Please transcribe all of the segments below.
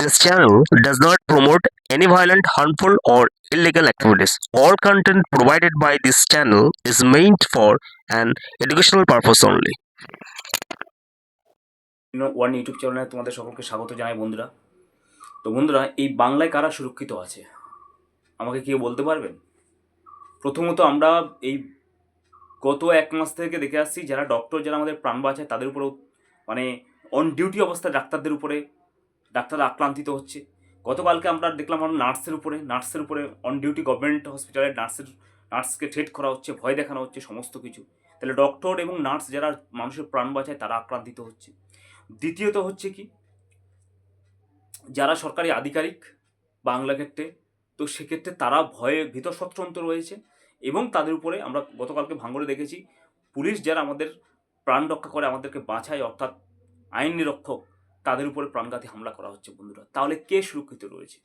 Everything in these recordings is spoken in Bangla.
This channel does not promote any violent, harmful, or illegal activities. All content provided by this channel is meant for an educational purpose only. One YouTube চ্যানেলে তোমাদের সকলকে স্বাগত জানাই বন্ধুরা তো বন্ধুরা এই বাংলায় কারা সুরক্ষিত আছে আমাকে কেউ বলতে পারবেন প্রথমত আমরা এই গত এক মাস থেকে দেখে আসছি যারা ডক্টর যারা আমাদের প্রাণ বাঁচায় তাদের উপরেও মানে অন ডিউটি অবস্থায় ডাক্তারদের উপরে ডাক্তাররা আক্রান্তিত হচ্ছে। গতকালকে আমরা দেখলাম আমরা নার্সের উপরে নার্সের উপরে অন ডিউটি গভর্নমেন্ট হসপিটালে নার্সের, নার্সকে থ্রেট করা হচ্ছে, ভয় দেখানো হচ্ছে, সমস্ত কিছু। তাহলে ডক্টর এবং নার্স যারা মানুষের প্রাণ বাঁচায়, তারা আক্রান্তিত হচ্ছে। দ্বিতীয়ত হচ্ছে কি, যারা সরকারি আধিকারিক বাংলা ক্ষেত্রে, তো সেক্ষেত্রে তারা ভয়ে ভীত সত্রন্ত রয়েছে এবং তাদের উপরে আমরা গতকালকে ভাঙড়ে দেখেছি, পুলিশ যারা আমাদের প্রাণ রক্ষা করে আমাদেরকে বাঁচায়, অর্থাৎ আইন নিরক্ষক তাদের উপরে প্রাণঘাতী হামলা করা হচ্ছে বন্ধুরা। তাহলে কে সুরক্ষিত রয়েছে?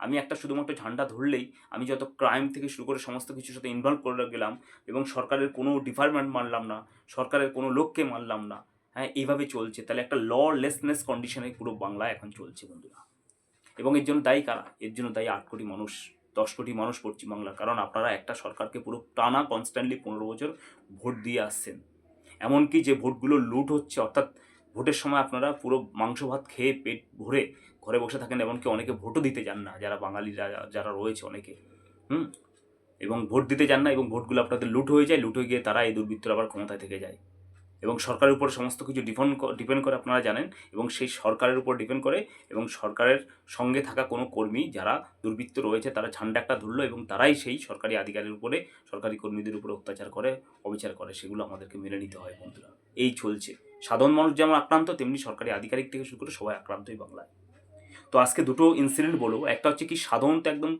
আমি একটা শুধুমাত্র ঝান্ডা ধরলেই আমি যত ক্রাইম থেকে শুরু করে সমস্ত কিছুর সাথে ইনভলভ করে গেলাম এবং সরকারের কোনো ডিপার্টমেন্ট মানলাম না, সরকারের কোনো লোককে মানলাম না হ্যাঁ এইভাবে চলছে। তাহলে একটা ললেসনেস কন্ডিশনে পুরো বাংলা এখন চলছে বন্ধুরা। এবং এর জন্য দায়ী কারা? এর জন্য দায়ী আট কোটি মানুষ, দশ কোটি মানুষ পশ্চিম বাংলার কারণ আপনারা একটা সরকারকে পুরো টানা কনস্ট্যান্টলি পনেরো বছর ভোট দিয়ে আসছেন। এমনকি যে ভোটগুলো লুট হচ্ছে, অর্থাৎ ভোটের সময় আপনারা পুরো মাংস ভাত খেয়ে পেট ভরে ঘরে বসে থাকেন এমনকি অনেকে ভোটও দিতে যান না, যারা বাঙালিরা, যারা রয়েছে অনেকে। হুম? এবং ভোট দিতে যান না এবং ভোটগুলো আপনাদের লুট হয়ে যায়, লুট হয়ে গিয়ে তারা এই দুর্বৃত্তরা আবার ক্ষমতায় থেকে যায়। এবং সরকারের উপর সমস্ত কিছু ডিপেন্ড ডিপেন্ড করে আপনারা জানেন এবং সেই সরকারের উপর ডিপেন্ড করে এবং সরকারের সঙ্গে থাকা কোনো কর্মী যারা দুর্বৃত্ত রয়েছে, তারা ঝান্ডা একটা ধরলো এবং তারাই সেই সরকারি আধিকারের উপরে, সরকারি কর্মীদের উপরে অত্যাচার করে, অবিচার করে, সেগুলো আমাদেরকে মেনে নিতে হয় বন্ধুরা। এই চলছে। সাধারণ মানুষ যেমন আক্রান্ত, তেমনি সরকারি আধিকারিক থেকে শুরু করে সবাই আক্রান্তই বাংলায়। তো আজকে দুটো ইনসিডেন্ট বলব একটা হচ্ছে কি সাধারণত একদম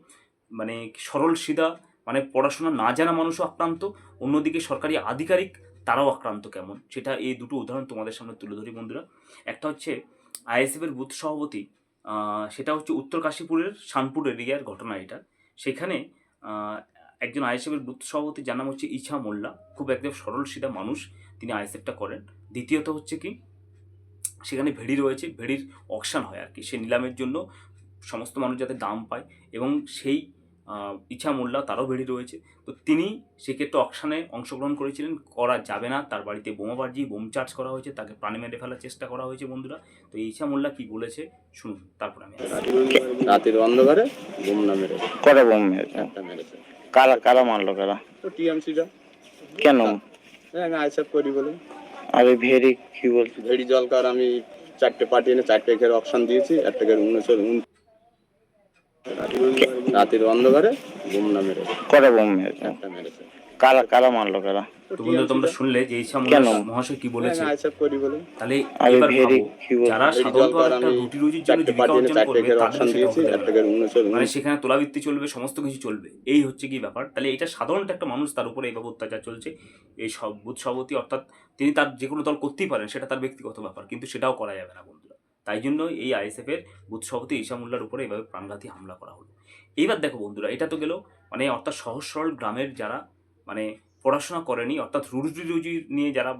মানে সরল সিধা মানে পড়াশোনা না জানা মানুষও আক্রান্ত, অন্যদিকে সরকারি আধিকারিক তারাও আক্রান্ত কেমন? সেটা এই দুটো উদাহরণ তোমাদের সামনে তুলে ধরি বন্ধুরা। একটা হচ্ছে আইএসএফের বুথ সভাপতি সেটা হচ্ছে উত্তর কাশীপুরের শানপুর এরিয়ার ঘটনা এটা। সেখানে একজন আইএসএফের বুথ সভাপতি যার নাম হচ্ছে ইছা মোল্লা, খুব একদম সরল সিধা মানুষ, তিনি আইএসএফটা করেন। দ্বিতীয়ত হচ্ছে কি সেখানে ভেড়ি রয়েছে ভেড়ির অকশান হয় আর কি সে নিলামের জন্য সমস্ত মানুষ যাতে দাম পায় এবং সেই ইচ্ছা মোল্লা তারও ভেড়ি রয়েছে। তো তিনি সেক্ষেত্রে অকশানে অংশগ্রহণ করেছিলেন করা যাবে না তার বাড়িতে বোমাবাজি বোম চার্জ করা হয়েছে তাকে প্রাণে মেরে ফেলার চেষ্টা করা হয়েছে বন্ধুরা। তো এই ইছা মোল্লা কি বলেছে শুনুন তারপর আমি। রাতের অন্ধকারে বোম না মেরে কটা বোম মেরেছে? কারা কারা মারলো কারা? তো টিএমসিটা। কেন? আমি আইসব করি বলে। আর এই ভেরি কি বলছি ভেড়ি জলকার আমি চারটে পার্টি এনে চারটে ঘের অপশন দিয়েছি একটা ঘের উনিশশো রাতের অন্ধকারে বোম না মেরে কটা বোম মেরেছে? একটা মেরেছে। কারা কারা মারলো কারা? তো বন্ধুরা তোমরা শুনলে যে মহাশয় কি বলেছে? আইসব করি বলে। তাহলে এবার ভাবো, যারা সাধারণত একটা রুটি রুজির জন্য জীবিকা অর্জন করবে তাদের মানে সেখানে তোলাবৃত্তি চলবে সমস্ত কিছু চলবে। এই হচ্ছে কি ব্যাপার? তাহলে এটা সাধারণত একটা মানুষ তার উপরে এইভাবে অত্যাচার চলছে। এই সব বুথ সভাপতি অর্থাৎ তিনি তার যে কোনো দল করতেই পারেন সেটা তার ব্যক্তিগত ব্যাপার কিন্তু সেটাও করা যাবে না বন্ধুরা। তাই জন্য এই আইএসএফ এর বুথ সভাপতি ঈশামুল্লার উপরে এইভাবে প্রাণঘাতী হামলা করা হলো। এইবার দেখো বন্ধুরা এটা তো গেল মানে অর্থাৎ সহজ সরল গ্রামের যারা মানে পড়াশোনা করেনি, অর্থাৎ রুজি রুজি নিয়ে যারা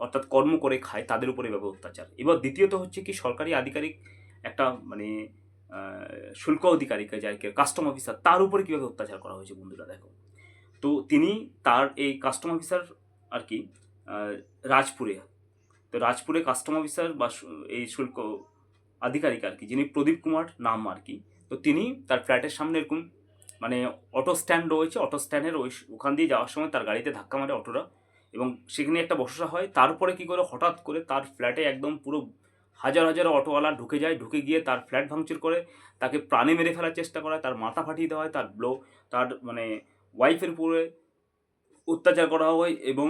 অর্থাৎ কর্ম করে খায়, তাদের উপরে এভাবে অত্যাচার। এবার দ্বিতীয়ত হচ্ছে কি, সরকারি আধিকারিক একটা মানে শুল্ক অধিকারিকে যাকে কাস্টম অফিসার তার উপরে কীভাবে অত্যাচার করা হয়েছে বন্ধুরা দেখো। তো তিনি তার এই কাস্টম অফিসার আর কি রাজপুরে, তো রাজপুরে কাস্টম অফিসার বা এই শুল্ক আধিকারিক আর কি, যিনি প্রদীপ কুমার নাম আর কি, তো তিনি তার ফ্ল্যাটের সামনে এরকম মানে অটো স্ট্যান্ড রয়েছে অটো স্ট্যান্ডের ওই ওখান দিয়ে যাওয়ার সময় তার গাড়িতে ধাক্কা মারে অটোরা এবং সেখানে একটা বসসা হয়। তারপরে কি করে হঠাৎ করে তার ফ্ল্যাটে একদম পুরো হাজার হাজার অটোওয়ালা ঢুকে যায়, ঢুকে গিয়ে তার ফ্ল্যাট ভাঙচুর করে, তাকে প্রাণে মেরে ফেলার চেষ্টা করা, তার মাথা ফাটিয়ে দেওয়া হয়, তার ব্লো তার মানে ওয়াইফের উপরে অত্যাচার করা হয় এবং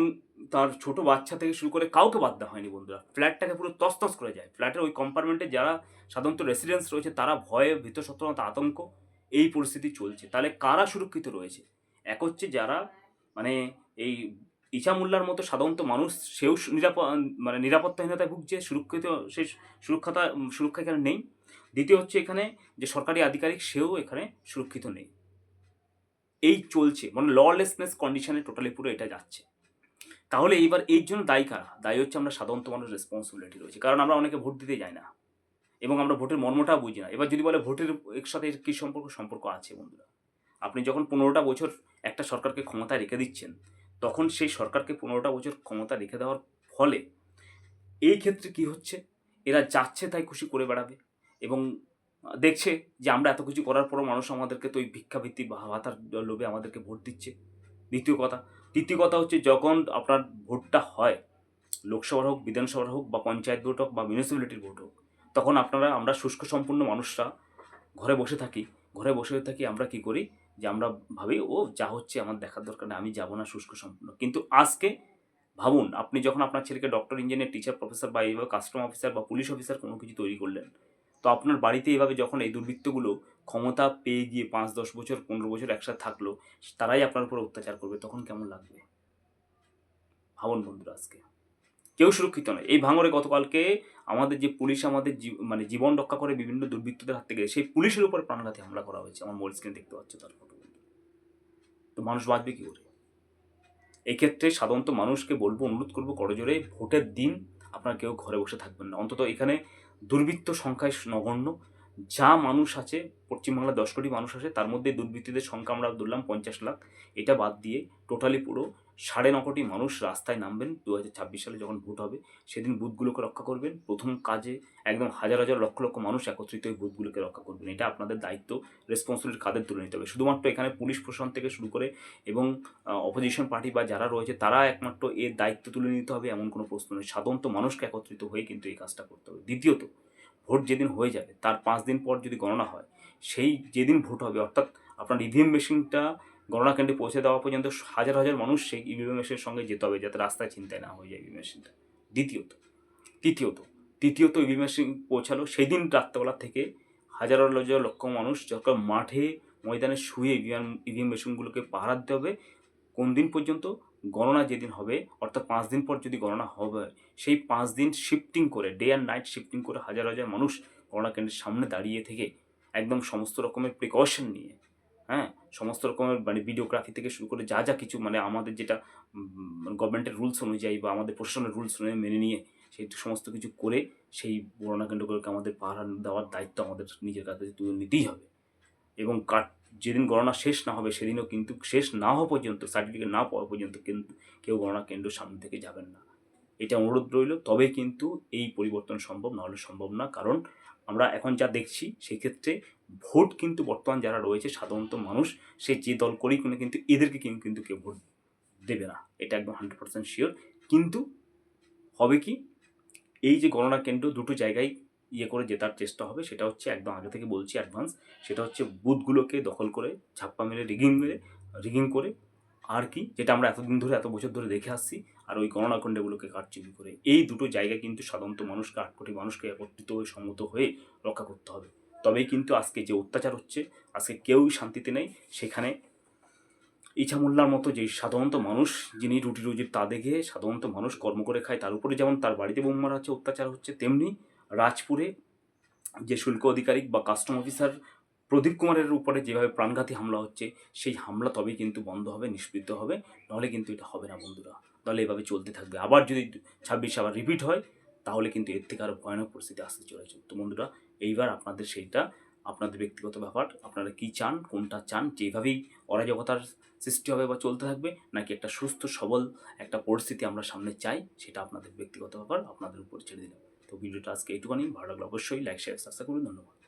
তার ছোট বাচ্চা থেকে শুরু করে কাউকে বাদ দেওয়া হয়নি বন্ধুরা। ফ্ল্যাটটাকে পুরো তসতস করে যায়। ফ্ল্যাটের ওই কম্পার্টমেন্টে যারা সাধারণত রেসিডেন্স রয়েছে, তারা ভয়ে ভীত সত্রতা আতঙ্ক। এই পরিস্থিতি চলছে। তাহলে কারা সুরক্ষিত রয়েছে? এক হচ্ছে যারা মানে এই ইচামুল্লার মতো সাধারণত মানুষ, সেও নিরাপদ মানে নিরাপত্তাহীনতায় ভুগছে, সুরক্ষিত, সে সুরক্ষাতা, সুরক্ষা এখানে নেই। দ্বিতীয় হচ্ছে এখানে যে সরকারি আধিকারিক, সেও এখানে সুরক্ষিত নেই। এই চলছে মানে ললেসনেস কন্ডিশনে টোটালি পুরো এটা যাচ্ছে। তাহলে এইবার এর জন্য দায়ী কারা? দায়ী হচ্ছে আমরা সাধারণত মানুষ রেসপন্সিবিলিটি রয়েছে। কারণ আমরা অনেকে ভোট দিতে যাই না। এবং আমরা ভোটের মর্মটাও বুঝি না। এবার যদি বলে ভোটের এর সাথে কী সম্পর্ক? সম্পর্ক আছে বন্ধুরা। আপনি যখন পনেরোটা বছর একটা সরকারকে ক্ষমতায় রেখে দিচ্ছেন, তখন সেই সরকারকে পনেরোটা বছর ক্ষমতা রেখে দেওয়ার ফলে এই ক্ষেত্রে কি হচ্ছে? এরা যাচ্ছে তাই খুশি করে বেড়াবে এবং দেখছে যে আমরা এত কিছু করার পরও মানুষ আমাদেরকে তো ওই ভিক্ষাবৃত্তি বা ভাতার লোভে আমাদেরকে ভোট দিচ্ছে। দ্বিতীয় কথা, তৃতীয় কথা হচ্ছে যখন আপনার ভোটটা হয়, লোকসভার হোক, বিধানসভার হোক বা পঞ্চায়েত ভোট হোক বা মিউনিসিপ্যালিটির ভোট হোক তখন আপনারা, আমরা শুষ্ক সম্পূর্ণ মানুষরা ঘরে বসে থাকি। ঘরে বসে থাকি আমরা কি করি? যে আমরা ভাবি, ও, যা হচ্ছে আমার দেখার দরকার নেই, আমি যাব না শুষ্ক সম্পূর্ণ। কিন্তু আজকে ভাবুন, আপনি যখন আপনার ছেলেকে ডক্টর ইঞ্জিনিয়ার টিচার প্রফেসর বা এইভাবে কাস্টম অফিসার বা পুলিশ অফিসার কোনো কিছু তৈরি করলেন, তো আপনার বাড়িতে এইভাবে যখন এই দুর্বৃত্তগুলো ক্ষমতা পেয়ে গিয়ে পাঁচ, দশ বছর, পনেরো বছর একসাথে থাকল, তারাই আপনার উপর অত্যাচার করবে, তখন কেমন লাগবে? ভাবুন বন্ধুরা আজকে। কেউ সুরক্ষিত নয়। এই ভাঙরে গতকালকে আমাদের যে পুলিশ আমাদের মানে জীবন রক্ষা করে বিভিন্ন দুর্বৃত্তদের হাত থেকে, সেই পুলিশের উপর প্রাণঘাতী হামলা করা হয়েছে। আমার মোবাইল স্ক্রিনে দেখতে পাচ্ছ তার ফটো। তো মানুষ বাঁচবে কী করে? এক্ষেত্রে সাধারণত মানুষকে বলব, অনুরোধ করব করজোরে ভোটের দিন আপনার কেউ ঘরে বসে থাকবেন না। অন্তত এখানে দুর্বৃত্ত সংখ্যায় নগণ্য। যা মানুষ আছে, পশ্চিমবাংলার দশ কোটি মানুষ আছে, তার মধ্যে দুর্বৃত্তদের সংখ্যা আমরা ধরলাম পঞ্চাশ লাখ। এটা বাদ দিয়ে টোটালি পুরো সাড়ে ন কোটি মানুষ রাস্তায় নামবেন। দু হাজার ছাব্বিশ সালে যখন ভোট হবে, সেদিন বুথগুলোকে রক্ষা করবেন। প্রথম কাজে একদম হাজার হাজার লক্ষ লক্ষ মানুষ একত্রিত হয়ে বুথগুলোকে রক্ষা করবেন। এটা আপনাদের দায়িত্ব রেসপন্সিবিলিটি কাদের তুলে নিতে হবে। শুধুমাত্র এখানে পুলিশ প্রশাসন থেকে শুরু করে এবং অপোজিশন পার্টি বা যারা রয়েছে, তারা একমাত্র এর দায়িত্ব তুলে নিতে হবে এমন কোনো প্রশ্ন নেই। সাধারণত মানুষকে একত্রিত হয়ে কিন্তু এই কাজটা করতে হবে। দ্বিতীয়ত, ভোট যেদিন হয়ে যাবে, তার পাঁচ দিন পর যদি গণনা হয়, সেই যেদিন ভোট হবে, অর্থাৎ আপনার ইভিএম মেশিনটা গণনা কেন্দ্রে পৌঁছে দেওয়া পর্যন্ত হাজার হাজার মানুষ সেই ইভিএম মেশিনের সঙ্গে যেতে হবে, যাতে রাস্তায় চিন্তায় না হয়ে যায় ইভিএম মেশিনটা দ্বিতীয়ত, তৃতীয়ত তৃতীয়ত ইভিএম মেশিন পৌঁছালো সেই দিন রাত্রেবেলা থেকে হাজার হাজার লক্ষ মানুষ যখন মাঠে, ময়দানে শুয়ে ইভিএম ইভিএম মেশিনগুলোকে পাহারা দিতে হবে, কোন দিন পর্যন্ত? গণনা যেদিন হবে, অর্থাৎ পাঁচ দিন পর যদি গণনা হবে, সেই পাঁচ দিন শিফটিং করে ডে অ্যান্ড নাইট শিফটিং করে হাজার হাজার মানুষ গণনা কেন্দ্রের সামনে দাঁড়িয়ে থেকে একদম সমস্ত রকমের প্রিকশন নিয়ে হ্যাঁ? সমস্ত রকমের মানে ভিডিওগ্রাফি থেকে শুরু করে যা যা কিছু মানে আমাদের যেটা গভর্নমেন্টের রুলস অনুযায়ী বা আমাদের প্রশাসনের রুলস অনুযায়ী মেনে নিয়ে সেই সমস্ত কিছু করে সেই গণনা কেন্দ্রগুলোকে আমাদের পাহারা দেওয়ার দায়িত্ব আমাদের নিজের কাছে তুলে নিতেই হবে। এবং কাট যেদিন গণনা শেষ না হবে সেদিনও কিন্তু শেষ না হওয়া পর্যন্ত সার্টিফিকেট না পাওয়া পর্যন্ত কিন্তু কেউ গণনা কেন্দ্র সামনে থেকে যাবেন না। এটা অনুরোধ রইল, তবে কিন্তু এই পরিবর্তন সম্ভব নাহলে সম্ভব না। কারণ আমরা এখন যা দেখছি, সেক্ষেত্রে ভোট কিন্তু বর্তমান যারা রয়েছে, সাধারণত মানুষ, সে যে দল করেই কোনো কিন্তু এদেরকে কিন্তু কেউ ভোট দেবে না। এটা একদম হান্ড্রেড পার্সেন্ট শিওর কিন্তু হবে কি, এই যে গণনা কেন্দ্র দুটো জায়গায় ইয়ে করে জেতার চেষ্টা হবে, সেটা হচ্ছে একদম আগে থেকে বলছি অ্যাডভান্স সেটা হচ্ছে বুথগুলোকে দখল করে ছাপ্পা মেরে, রিগিং মেরে, রিগিং করে, আর কি, যেটা আমরা এতদিন ধরে, এত বছর ধরে দেখে আসছি, আর ওই গণনা কেন্দ্রগুলোকে কারচুপি করে। এই দুটো জায়গায় কিন্তু সাধারণত মানুষকে, আট কোটি মানুষকে একত্রিত হয়ে সম্মত হয়ে রক্ষা করতে হবে। তবেই কিন্তু আজকে যে অত্যাচার হচ্ছে, আজকে কেউই শান্তিতে নেই। সেখানে ইছামুল্লার মতো যে সাধারণত মানুষ, যিনি রুটি রুজির তা দেখে সাধারণত মানুষ কর্ম করে খায়, তার উপরে যেমন তার বাড়িতে বোম মারা হচ্ছে, অত্যাচার হচ্ছে, তেমনি রাজপুরে যে শুল্ক আধিকারিক বা কাস্টম অফিসার প্রদীপ কুমারের উপরে যেভাবে প্রাণঘাতী হামলা হচ্ছে, সেই হামলা তবেই কিন্তু বন্ধ হবে, নিষ্পৃত হবে। নাহলে কিন্তু এটা হবে না বন্ধুরা। তাহলে এভাবে চলতে থাকবে। আবার যদি ছাব্বিশে আবার রিপিট হয়, তাহলে কিন্তু এর থেকে আরও ভয়ানক পরিস্থিতি আসতে চলেছে। তো বন্ধুরা এইবার আপনাদের সেইটা, আপনাদের ব্যক্তিগত ব্যাপার, আপনারা কী চান, কোনটা চান, যেভাবেই অরাজকতার সৃষ্টি হবে বা চলতে থাকবে, নাকি একটা সুস্থ, সবল একটা পরিস্থিতি আমরা সামনে চাই, সেটা আপনাদের ব্যক্তিগত ব্যাপার, আপনাদের উপর ছেড়ে দিলাম। তো ভিডিওটা আজকে এইটুখানি, ভালো লাগলে অবশ্যই লাইক শেয়ার সাবস্ক্রাইব করুন, ধন্যবাদ।